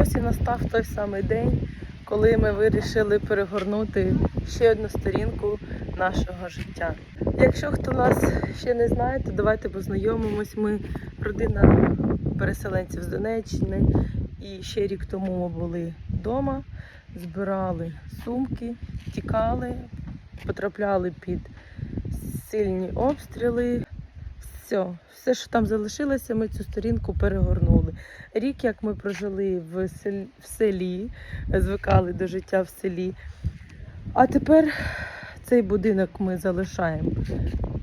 Ось і настав той самий день, коли ми вирішили перегорнути ще одну сторінку нашого життя. Якщо хто нас ще не знає, то давайте познайомимось. Ми родина переселенців з Донеччини. І ще рік тому ми були вдома, збирали сумки, тікали, потрапляли під сильні обстріли. Все, все, що там залишилося, ми цю сторінку перегорнули. Рік, як ми прожили в селі, в селі, звикали до життя в селі. А тепер цей будинок ми залишаємо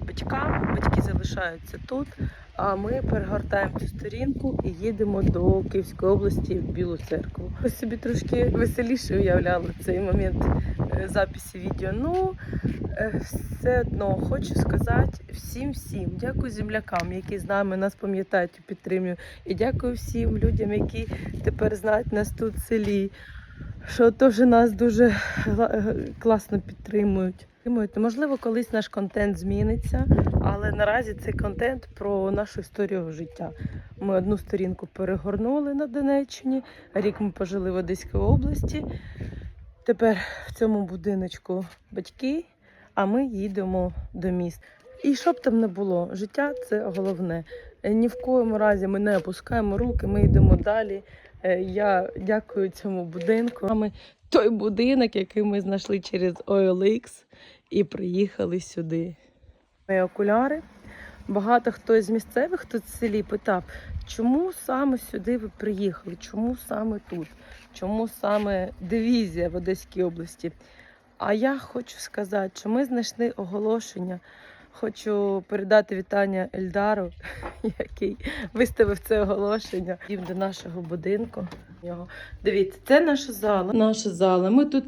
батькам, батьки залишаються тут, а ми перегортаємо цю сторінку і їдемо до Київської області в Білу церкву. Ми собі трошки веселіше уявляли цей момент е, записі відео. Ну, е, все одно хочу сказати всім всім дякую землякам, які з нами нас пам'ятають і підтримують. І дякую всім людям, які тепер знають нас тут в селі. Що теж нас дуже е, класно підтримують. Можливо, колись наш контент зміниться, але наразі цей контент про нашу історію життя. Ми одну сторінку перегорнули на Донеччині, рік ми пожили в Одеській області. Тепер в цьому будиночку батьки, а ми їдемо до міст. І що б там не було, життя це головне. Е, Ні в коєму разі ми не опускаємо руки, ми йдемо далі. Е, Я дякую цьому будинку. Саме той будинок, який ми знайшли через OLX і приїхали сюди. Мої окуляри. Багато хто з місцевих тут в селі питав, чому саме сюди ви приїхали, чому саме тут, чому саме дивізія в Одеській області. А я хочу сказати, що ми знайшли оголошення. Хочу передати вітання Ельдару, який виставив це оголошення Їм до нашого будинку. Дивіться, це наша зала. Наша зала. Ми тут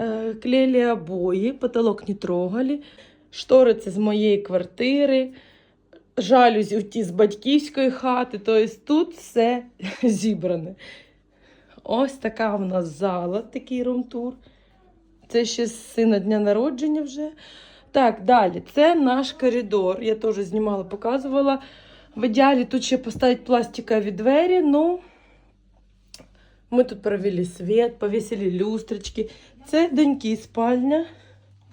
е, клеїли обої, потолок не трогали. Штори це з моєї квартири, жалюзі ті з батьківської хати. Тобто тут все зібране. Ось така у нас зала, такий румтур. Це ще з сина дня народження вже. Так, далі. Це наш коридор. Я теж знімала, показувала. В ідеалі тут ще поставити пластикові двері. Ну, ми тут провели світ, повісили люстрочки. Це доньки спальня.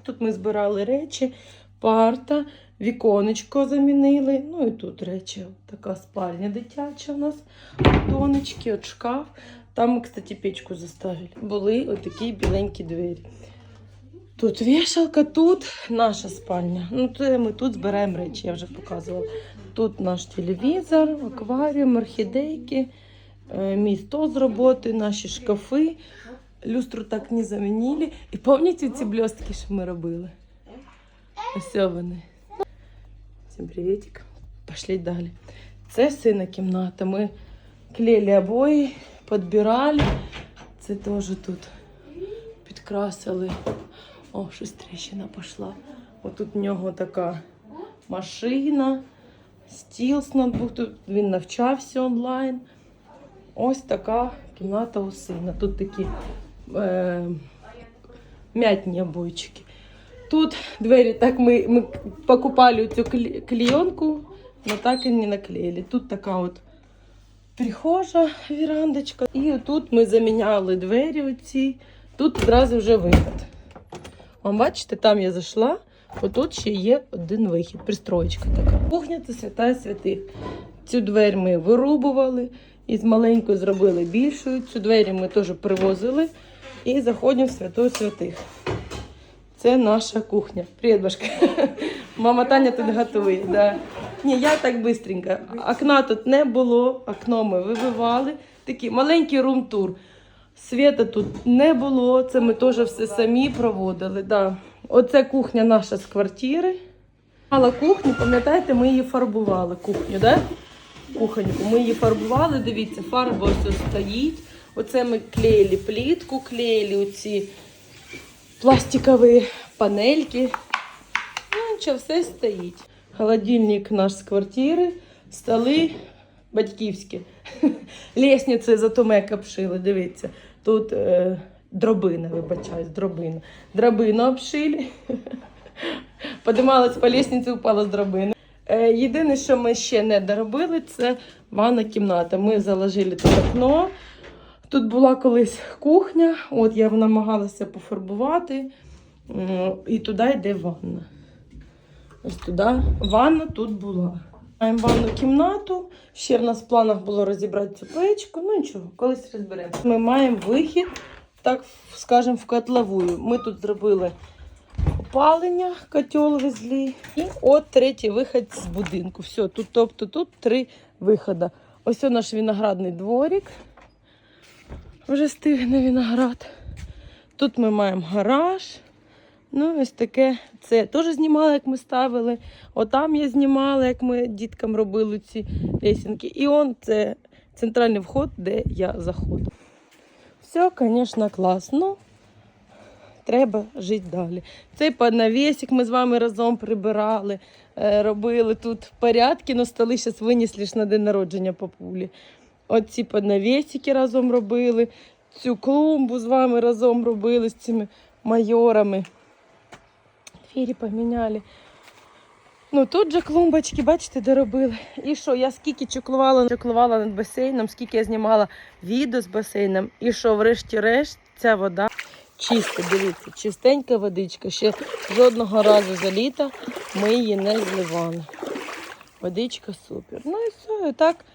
Тут ми збирали речі, парта, віконечко замінили. Ну і тут речі. Така спальня дитяча у нас. Донечки, от шкаф. Там кстати, печку заставили. Були отакі біленькі двері. Тут вішалка, тут наша спальня. Ну, це ми тут збираємо речі, я вже показувала. Тут наш телевізор, акваріум, орхідейки, е, мій стол з роботи, наші шкафи. Люстру так не замінили. І пам'ятаєте ці блістки, що ми робили? Ось вони. Всім привітик. Пішли далі. Це сина кімната. Ми клеїли обої, підбирали. Це теж тут підкрасили. О, щось тріщина пішла. Отут в нього така машина, стіл з ноутбук. Тут він навчався онлайн. Ось така кімната у сина. Тут такі е, м'ятні обойчики. Тут двері, так ми, ми покупали цю клейонку, але так і не наклеїли. Тут така от прихожа, вірандочка. І тут ми заміняли двері оці. Тут одразу вже вихід. Вам бачите, там я зайшла, отут ще є один вихід, пристроєчка така. Кухня це свята святих. Цю двері ми вирубували і з маленькою зробили більшою. Цю двері ми теж привозили і заходимо в святу святих. Це наша кухня. Привіт, башка. Мама Таня тут готує. Да. Ні, я так бистренько. Окна тут не було, окно ми вибивали. Такий маленький рум-тур. Світа тут не було, це ми теж все самі проводили. Да. Оце кухня наша з квартири. Мала кухню, пам'ятаєте, ми її фарбували. Кухню, да? Кухоньку. Ми її фарбували, дивіться, фарба ось стоїть. Оце ми клеїли плітку, клеїли оці пластикові панельки. Ну, нічого, все стоїть. Холодильник наш з квартири, столи батьківські. Лестниці зато мек обшили, дивіться. Тут е, дробина, вибачаюсь, дробина. Дробину обшили. Подималась по лестниці, упала з дробини. Е, єдине, що ми ще не доробили, це ванна кімната. Ми заложили тут окно, Тут була колись кухня, от я намагалася пофарбувати, і туди йде ванна. Ось туди ванна тут була. Маємо ванну кімнату. Ще в нас в планах було розібрати цю печку. Ну нічого, колись розберемо. Ми маємо вихід, так скажемо, в котловую. Ми тут зробили опалення, котел везли. І от третій вихід з будинку. Все, тут, тобто тут три виходи. Ось наш виноградний дворик. Вже стигне виноград. Тут ми маємо гараж. Ну, ось таке. Це теж знімала, як ми ставили. Отам я знімала, як ми діткам робили ці лесінки. І он це центральний вход, де я заходжу. Все, звісно, класно. Треба жити далі. Цей поднавісик ми з вами разом прибирали, е, робили тут порядки, але столи зараз винесли на день народження папулі. Оці поднавісики разом робили, цю клумбу з вами разом робили з цими майорами. Фірі поміняли. Ну тут же клумбочки, бачите, де робили. І що, я скільки чеклувала, чеклувала над басейном, скільки я знімала відео з басейном. І що, врешті-решт, ця вода чиста, дивіться, чистенька водичка. Ще жодного разу за літо ми її не зливали. Водичка супер. Ну і все, і так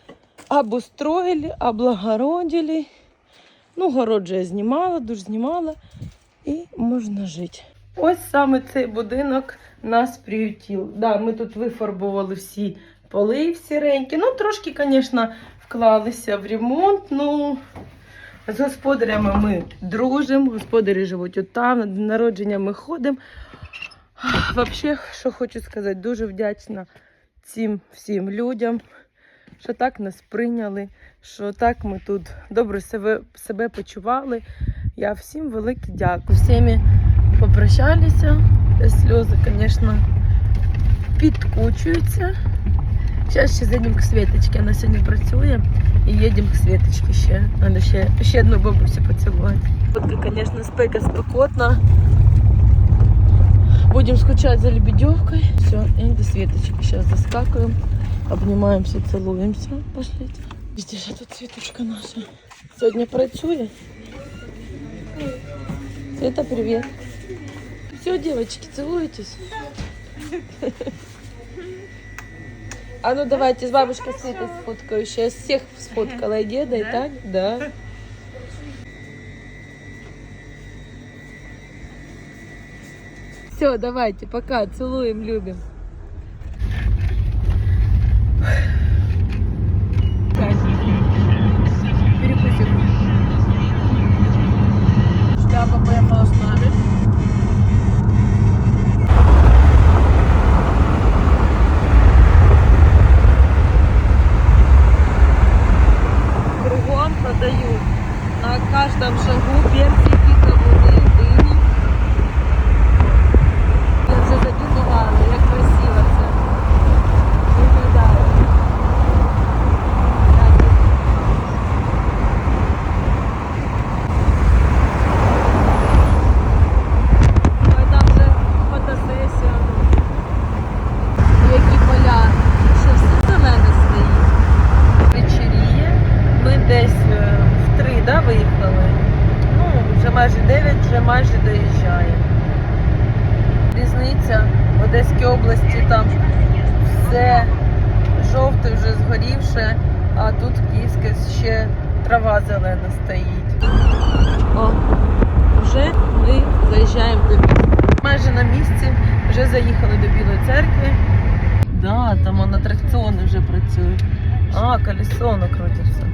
обустроїли, облагородили. Ну, город же я знімала, дуже знімала. І можна жити. Ось саме цей будинок нас приютів. Да, ми тут вифарбували всі поли в сіренькі. Ну, трошки, звісно, вклалися в ремонт. Ну, з господарями ми дружимо, господарі живуть отам, на день народження ми ходимо. Взагалі, що хочу сказати, дуже вдячна цим всім людям, що так нас прийняли, що так ми тут добре себе, себе почували. Я всім велике дякую. Всіми попрощалися. Сльози, звісно, підкучуються. Зараз ще зайдемо к Світочці, вона сьогодні працює. І їдемо к Світочці ще. Треба ще, ще одну бабусю поцілувати. Погодка, звісно, спека спекотна. Будем скучать за Лебедевкой. Все, и до Светочки сейчас заскакиваем. Обнимаемся, целуемся. Пошлите. Где же тут Светочка наша? Сегодня працює. Света, привет. Все, девочки, целуетесь? А ну давайте с бабушкой Светой сфоткаю. Сейчас всех сфоткала и деда, и так? Да. Все, давайте, пока, целуем, любим. Одеській області там все жовте вже згорівше, а тут Київське ще трава зелена стоїть. О, вже ми заїжджаємо до міста. Майже на місці, вже заїхали до Білої церкви. Да, там он атракціони вже працюють. А, колесо воно крутиться.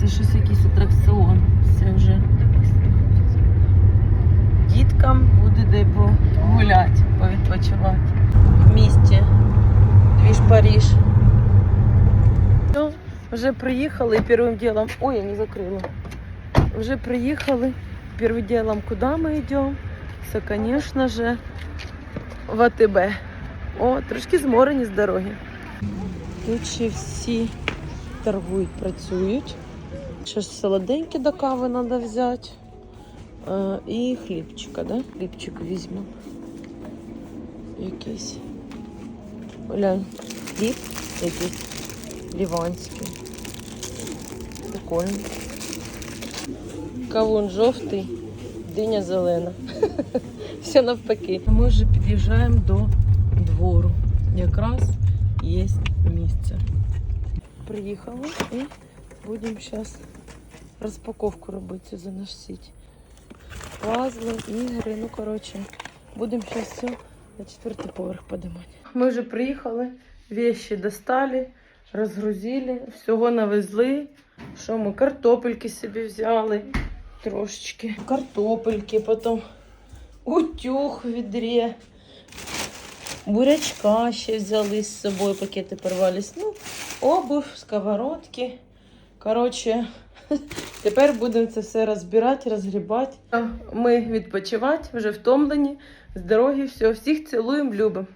Це щось якийсь атракціон. Це вже діткам буде де погуляти, повідпочивати в місті. Двіж Паріж. Все, вже приїхали першим ділом. Ой, я не закрила. Вже приїхали. Первым делом, куда мы идем? Це, конечно же, в АТБ. О, трошки зморені з дороги. Тут ще всі торгують, працюють. Ще ж солоденькі до кави треба взяти. Е, і хлібчика, да? Хлібчик візьмемо. Якийсь. Глянь, хліб якийсь ліванський. Прикольно. Кавун жовтий, диня зелена. Все навпаки. Ми вже під'їжджаємо до двору. Якраз є місце. Приїхали і будемо зараз розпаковку робити за наш сіть. Пазли, ігри, ну коротше, будемо зараз все на четвертий поверх подимати. Ми вже приїхали, вещи достали, розгрузили, всього навезли. Що ми картопельки собі взяли трошечки. Картопельки, потім утюг в відрі. Бурячка ще взяли з собою, пакети порвались. Ну, обувь, сковородки. Коротше, тепер будемо це все розбирати, розгрібати. Ми відпочивати, вже втомлені, з дороги, все, всіх цілуємо, любимо.